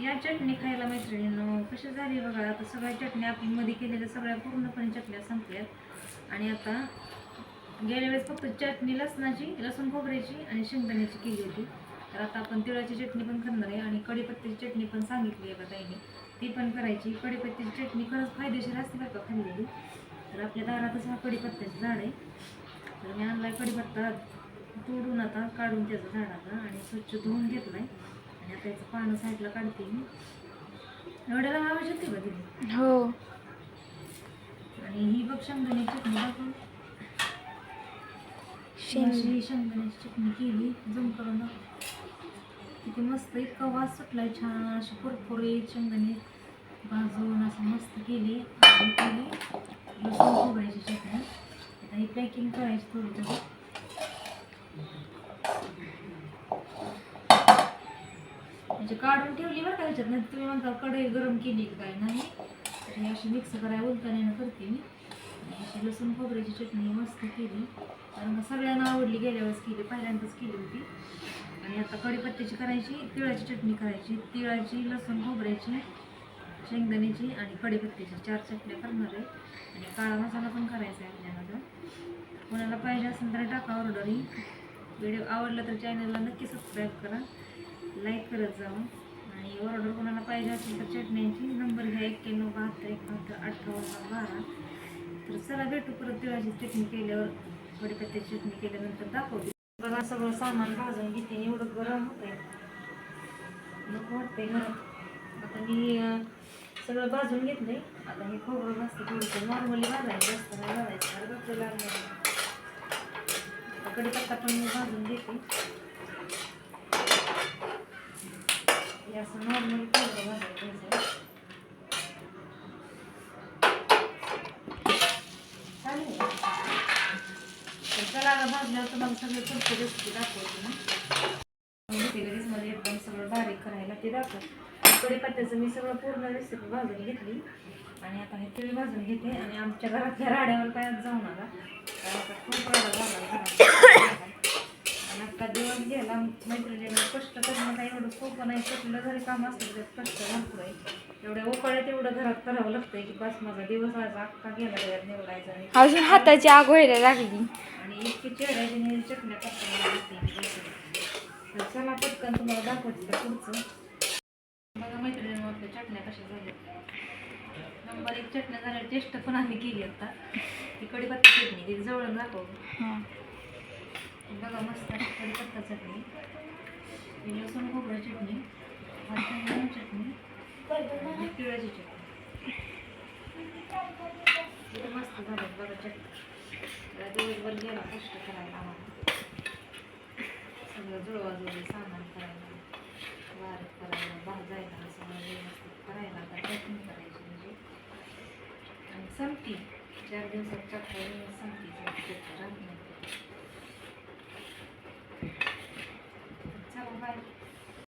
या चटणी खायला मैत्रिणीनं कशी झाली बघा आता सगळ्या चटण्या आपण मध्ये केलेल्या सगळ्या पूर्णपणे चटण्या संपल्यात. आणि आता गेल्या वेळेस फक्त चटणी लसणाची लसूण खोबऱ्याची आणि शेंगदाण्याची केली होती. तर आता आपण तिळाची चटणी पण करणार आहे आणि कढीपत्त्याची चटणी पण सांगितली आहे का ताईने ती पण करायची. कढीपत्त्याची चटणी खरंच फायदेशीर असते बरं का खाल्लेली. तर आपल्या दारातच हा कढीपत्त्याचं झाड आहे. तर मी आणलाय कढीपत्ता. तोडून आता काढून त्याचं झाडाचा आणि स्वच्छ धुवून घेतलाय. आणि आता याचं पानं साईडला काढते मी. एवढ्याला आवाज येते का दिली हो. आणि ही बघ शेंगदाण्याची चटणी दाखव शेंगदाण्याची चटणी केली जम करून. किती मस्त इतका वास सुटलाय छान अशी कुरकुरीत शेंगदाणे भाजून असं मस्त केली. आणि केली. लसूण खोबऱ्याची चटणी. आता ही पॅकिंग करायची थोडी थोडी म्हणजे काढून ठेवली बरं का ह्याच्यात. नाही तुम्ही म्हणता कढई गरम केली काय नाही? तर हे अशी मिक्स करायला उलताना करते मी. अशी लसूण खोबऱ्याची चटणी मस्त केली. कारण सगळ्यांना आवडली गेल्या वेळेस केली पहिल्यांदाच केली होती. आणि आता कढीपत्त्याची करायची तिळाची चटणी करायची. तिळाची लसूण खोबऱ्याची शेंगदाण्याची आणि कढीपत्त्याची चार चटण्या करणार आहे. आणि काळा मसाला पण करायचा आहे आपल्याला. तर कोणाला पाहिजे असेल तर टाका ऑर्डर ही. व्हिडिओ आवडला तर चॅनलला नक्की सबस्क्राईब करा. लाईक करत जावं आणि ऑर्डर कोणाला पाहिजे असेल तर चटण्यांची नंबर घ्या एक्क्याण्णव बहात्तर एकाहत्तर अठ्ठावन्न बारा. तर चला भेटू परत तिळाची चटणी केल्यावर. कढीपत्त्याची चटणी केल्यानंतर दाखवते. बघा सगळं सामान भाजून घेते. एवढं गरम होतंय. नको वाटते गरम आता मी सगळं भाजून घेतलंय. आता हे खोबरं भाजते थोडंसं. नॉर्मली भाजायचं जास्त नाही भाजायचं. कडीपत्ता पण मी भाजून घेते. हे असं नॉर्मल खोबरं भाजायचं असं. चालेल तर चला भाजल्यावर तुम्हाला सगळे पुढची रेसिपी दाखवते ना घेते लगेच एकदम सगळं बारीक करायला ते दाखव कढीपत्त्याचं मी सगळं पूर्ण रेसिपी भाजून घेतली आणि आता हे तिळी भाजून घेते आणि आमच्या घरातल्या राड्यावर काय जाऊ नका कारण आता खूप राडा झाला घरात. आणि आता दिवस गेला मैत्रिणीला कष्ट करणं काही एवढं सोपं नाही कुठलं जरी काम असलं तर कष्ट भरपूर आहे एवढ्या उकळ्यात एवढं घरात करावं लागतंय की बस माझा दिवस आज अख्खा गेला त्याच्यात निवडायचा आणि अजून हाताची आग व्हायला लागली. आणि इतकी चेहऱ्याची नेल चटण्या करताना तर चला पटकन तुम्हाला दाखवते त्या पुढचं. बघा मैत्रिणी आपल्या चटण्या कशा झाल्या. नंबर एक चटण्या झाल्या टेस्ट पण आम्ही केली आता. ती कढीपत्ता चटणी ती जवळून दाखव. बघा मस्त अशी कढीपत्ता चटणी. चटणी चटणी आणि तिळाची चटणी मस्त झालं बघा चटणी. दिवसभर गेला कष्ट करायला आम्हाला. सगळं जुळवाजुळवी सामान करायला बारीक करायला भाजायला सगळं व्यवस्थित करायला आता चटणी करायची म्हणजे. आणि संपती चार दिवसात चटणी संपती